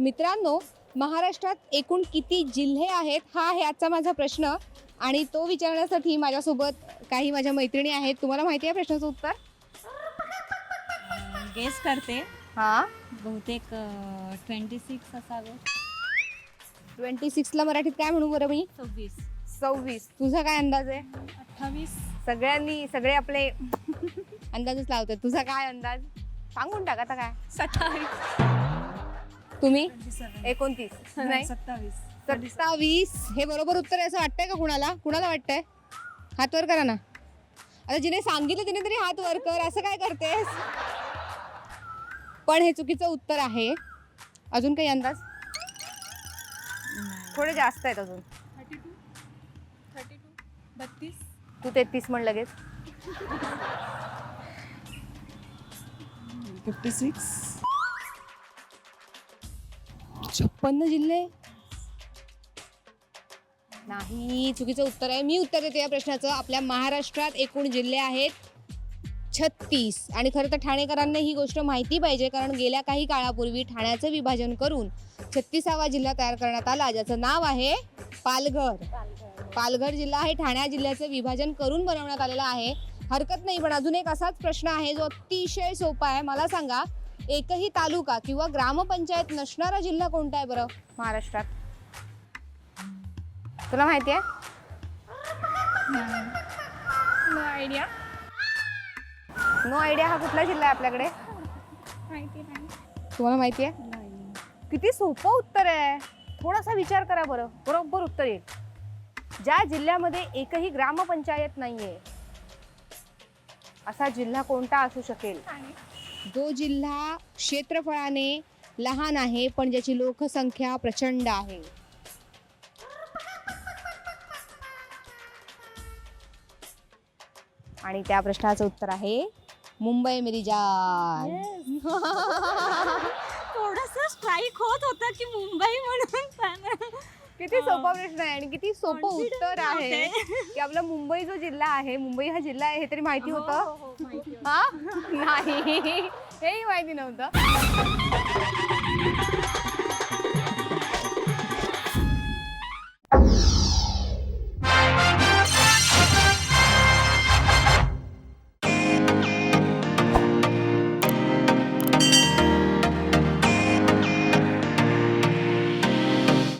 मित्रांनो महाराष्ट्रात एकूण किती जिल्हे आहेत हा आहे आजचा माझा प्रश्न. आणि तो विचारण्यासाठी माझ्यासोबत काही माझ्या मैत्रिणी आहेत. तुम्हाला माहिती आहे प्रश्नाचं उत्तर? गेस करते. हां? बहुतेक ट्वेंटी सिक्स असावे. ट्वेंटी सिक्सला मराठीत काय म्हणू बरं मी? सव्वीस. सव्वीस. तुझा काय अंदाज आहे? अठ्ठावीस. सगळ्यांनी सगळे आपले अंदाजच लावतात. तुझा काय अंदाज? सांगून टाक आता काय? सत्तावीस. तुम्ही? एकोणतीस. नाही? सत्तावीस. सत्तावीस. हे बरोबर उत्तर आहे असं वाटतंय का कुणाला? कुणाला वाटतंय? हात वर करा ना. आता जिने सांगितलं तिने तरी हात वर कर. असं काय करतेस? पण हे चुकीचं उत्तर आहे. अजून काही अंदाज? थोडे जास्त आहेत अजून. Thirty two. Thirty two. बत्तीस. तू तेहतीस म्हण लगेच. Fifty six. छप्पन्न जिल्हे? नाही चुकीचं उत्तर आहे. मी उत्तर देते या प्रश्नाचं. आपल्या महाराष्ट्रात एकूण जिल्हे आहेत छत्तीस. आणि खरं तर ठाणेकरांना ही गोष्ट माहिती पाहिजे कारण गेल्या काही काळापूर्वी ठाण्याचं विभाजन करून छत्तीसावा जिल्हा तयार करण्यात आला ज्याचं नाव आहे पालघर. पालघर जिल्हा हे ठाण्या जिल्ह्याचं विभाजन करून बनवण्यात आलेलं आहे. हरकत नाही पण अजून एक असाच प्रश्न आहे जो अतिशय सोपा आहे. मला सांगा एकही तालुका किंवा ग्रामपंचायत नसणारा जिल्हा कोणता आहे बरं? महाराष्ट्रात. तुला माहिती आहे? नो आयडिया नो आयडिया हा कुठला जिल्हा आहे आपल्याकडे? माहिती नाही. तुम्हाला माहिती आहे? किती सोपं उत्तर आहे. थोडासा विचार करा बरं. बरोबर उत्तर येईल. ज्या जिल्ह्यामध्ये एकही ग्रामपंचायत नाहीये असा जिल्हा कोणता असू शकेल? जो जिल्हा क्षेत्रफळाने लहान आहे पण ज्याची लोकसंख्या प्रचंड आहे. आणि त्या प्रश्नाचं उत्तर आहे मुंबई मेरी जान थोडस स्ट्राईक होत होता की मुंबई म्हणून किती सोपा प्रश्न आहे आणि किती सोपं उत्तर आहे. की आपला मुंबई जो जिल्हा आहे मुंबई हा जिल्हा आहे हे तरी माहिती हो, होतं? हो, माहिती होतं. हा? नाही. हेही माहिती नव्हतं.